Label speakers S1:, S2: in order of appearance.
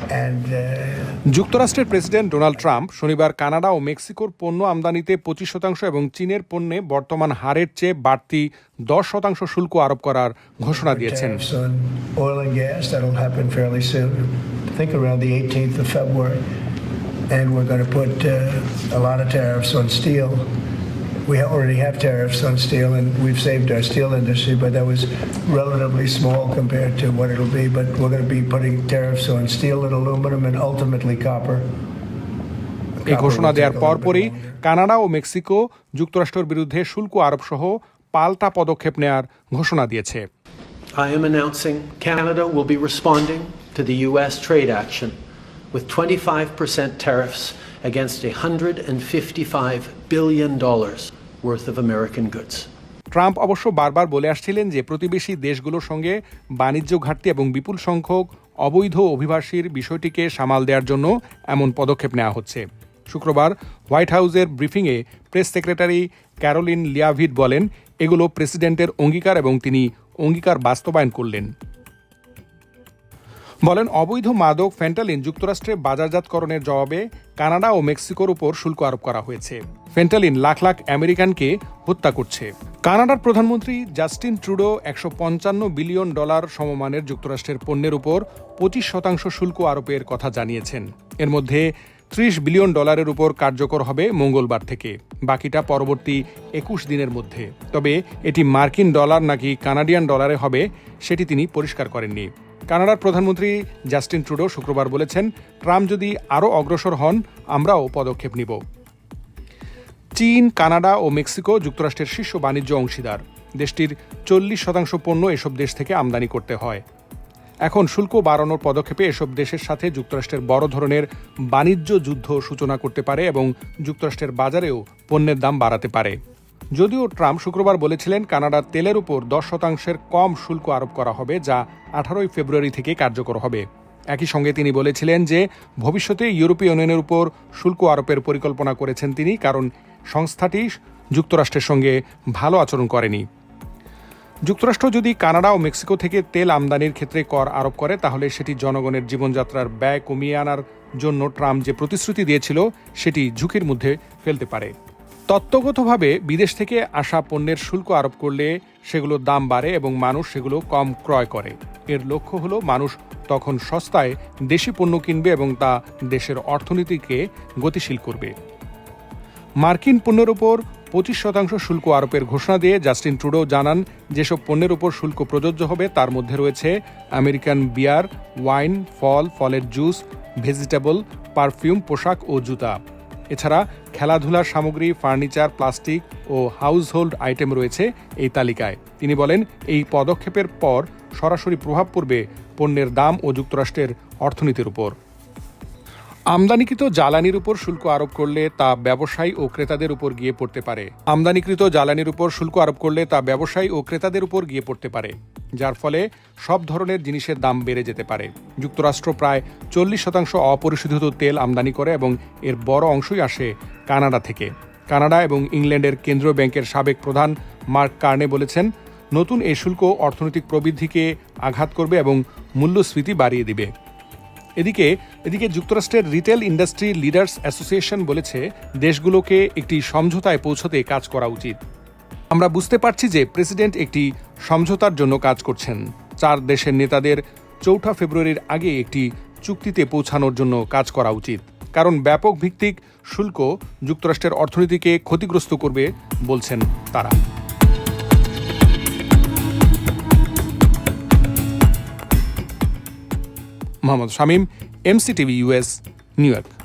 S1: Uh,
S2: যুক্তরাষ্ট্রের president Donald Trump শনিবার Canada ও মেক্সিকোর পণ্য আমদানিতে পঁচিশ শতাংশ এবং চীনের পণ্যে বর্তমান হারের চেয়ে বাড়তি দশ শতাংশ শুল্ক আরোপ করার ঘোষণা দিয়েছেন।
S1: And we're going to put uh, a lot of tariffs on steel. We already have tariffs on steel, and we've saved our steel industry, but that was relatively small compared to what it'll be. But we're going to be putting tariffs on steel and aluminum and ultimately copper.
S2: এই
S1: Copper
S2: ঘোষণা
S1: will
S2: দেওয়ার
S1: take a little bit
S2: পরপরই
S1: longer.
S2: Canada ও Mexico যুক্তরাষ্ট্রের বিরুদ্ধে শুল্ক আরোপ সহ পাল্টা পদক্ষেপ নেয়ার ঘোষণা দিয়েছে
S3: I am announcing Canada will be responding to the U.S. trade action with 25% tariffs against $155 billion worth of American goods.
S2: Trump অবশ্য বারবার বলে আসছিলেন যে প্রতিবেশী দেশগুলোর সঙ্গে বাণিজ্য ঘাটতি এবং বিপুল সংখ্যক অবৈধ অভিবাসীর বিষয়টিকে সামাল দেওয়ার জন্য এমন পদক্ষেপ নেওয়া হচ্ছে শুক্রবার হোয়াইট হাউসের ব্রিফিংয়ে প্রেস সেক্রেটারি ক্যারোলিন লিয়াভিড বলেন, এগুলো প্রেসিডেন্টের অঙ্গীকার এবং তিনি অঙ্গীকার বাস্তবায়ন করলেন বলেন, অবৈধ মাদক, ফেন্টালিন যুক্তরাষ্ট্রে বাজারজাতকরণের জবাবে কানাডা ও মেক্সিকোর উপর শুল্ক আরোপ করা হয়েছে। ফেন্টালিন লাখ লাখ আমেরিকানকে হত্যা করছে। কানাডার প্রধানমন্ত্রী জাস্টিন ট্রুডো একশো পঞ্চান্ন বিলিয়ন ডলার সমমানের যুক্তরাষ্ট্রের পণ্যের উপর পঁচিশ শতাংশ শুল্ক আরোপের কথা জানিয়েছেন। এর মধ্যে ত্রিশ বিলিয়ন ডলারের উপর কার্যকর হবে মঙ্গলবার থেকে। বাকিটা পরবর্তী একুশ দিনের মধ্যে। তবে এটি মার্কিন ডলার নাকি কানাডিয়ান ডলারে হবে, সেটি তিনি পরিষ্কার করেননি। কানাডার প্রধানমন্ত্রী জাস্টিন ট্রুডো শুক্রবার বলেছেন, ট্রাম্প যদি আরও অগ্রসর হন, আমরাও পদক্ষেপ নিব। চীন, কানাডা ও মেক্সিকো যুক্তরাষ্ট্রের শীর্ষ বাণিজ্য অংশীদার। দেশটির চল্লিশ শতাংশ পণ্য এসব দেশ থেকে আমদানি করতে হয়। এখন শুল্ক বাড়ানোর পদক্ষেপে এসব দেশের সাথে যুক্তরাষ্ট্রের বড় ধরনের বাণিজ্য যুদ্ধ সূচনা করতে পারে এবং যুক্তরাষ্ট্রের বাজারেও পণ্যের দাম বাড়াতে পারে। যদিও ট্রাম্প শুক্রবার বলেছিলেন কানাডার তেলের উপর দশ শতাংশের কম শুল্ক আরোপ করা হবে, যা আঠারোই ফেব্রুয়ারি থেকে কার্যকর হবে। একই সঙ্গে তিনি বলেছিলেন যে, ভবিষ্যতে ইউরোপীয় ইউনিয়নের উপর শুল্ক আরোপের পরিকল্পনা করেছেন তিনি, কারণ সংস্থাটি যুক্তরাষ্ট্রের সঙ্গে ভালো আচরণ করেনি। যুক্তরাষ্ট্র যদি কানাডা ও মেক্সিকো থেকে তেল আমদানির ক্ষেত্রে কর আরোপ করে, তাহলে সেটি জনগণের জীবনযাত্রার ব্যয় কমিয়ে আনার জন্য ট্রাম্প যে প্রতিশ্রুতি দিয়েছিল, সেটি ঝুঁকির মধ্যে ফেলতে পারে। তত্ত্বগতভাবে বিদেশ থেকে আসা পণ্যের শুল্ক আরোপ করলে সেগুলোর দাম বাড়ে এবং মানুষ সেগুলো কম ক্রয় করে। এর লক্ষ্য হলো মানুষ তখন সস্তায় দেশি পণ্য কিনবে এবং তা দেশের অর্থনীতিকে গতিশীল করবে। মার্কিন পণ্যের উপর পঁচিশ শতাংশ শুল্ক আরোপের ঘোষণা দিয়ে জাস্টিন ট্রুডো জানান, যেসব পণ্যের উপর শুল্ক প্রযোজ্য হবে, তার মধ্যে রয়েছে আমেরিকান বিয়ার, ওয়াইন, ফল, ফলের জুস, ভেজিটেবল, পারফিউম, পোশাক ও জুতা। এছাড়া খেলাধুলার সামগ্রী, ফার্নিচার, প্লাস্টিক ও হাউসহোল্ড আইটেম রয়েছে এই তালিকায়। তিনি বলেন, এই পদক্ষেপের পর সরাসরি প্রভাব পড়বে পণ্যের দাম ও যুক্তরাষ্ট্রের অর্থনীতির উপর। আমদানিকৃত জ্বালানির উপর শুল্ক আরোপ করলে তা ব্যবসায়ী ও ক্রেতাদের উপর গিয়ে পড়তে পারে। আমদানিকৃত জ্বালানির উপর শুল্ক আরোপ করলে তা ব্যবসায়ী ও ক্রেতাদের উপর গিয়ে পড়তে পারে। যার ফলে সব ধরনের জিনিসের দাম বেড়ে যেতে পারে। যুক্তরাষ্ট্র প্রায় চল্লিশ শতাংশ অপরিশোধিত তেল আমদানি করে এবং এর বড় অংশই আসে কানাডা থেকে। কানাডা এবং ইংল্যান্ডের কেন্দ্রীয় ব্যাংকের সাবেক প্রধান মার্ক কার্নে বলেছেন, নতুন এই শুল্ক অর্থনৈতিক প্রবৃদ্ধিকে আঘাত করবে এবং মূল্যস্ফীতি বাড়িয়ে দিবে। এদিকে এদিকে যুক্তরাষ্ট্রের রিটেল ইন্ডাস্ট্রি লিডার্স অ্যাসোসিয়েশন বলেছে, দেশগুলোকে একটি সমঝোতায় পৌঁছতে কাজ করা উচিত। আমরা বুঝতে পারছি যে প্রেসিডেন্ট একটি সমঝোতার জন্য কাজ করছেন। চার দেশের নেতাদের চৌঠা ফেব্রুয়ারির আগে একটি চুক্তিতে পৌঁছানোর জন্য কাজ করা উচিত। কারণ ব্যাপক ভিত্তিক শুল্ক যুক্তরাষ্ট্রের অর্থনীতিকে ক্ষতিগ্রস্ত করবে বলছেন তারা। Mohammad Shamim, MCTV US New York.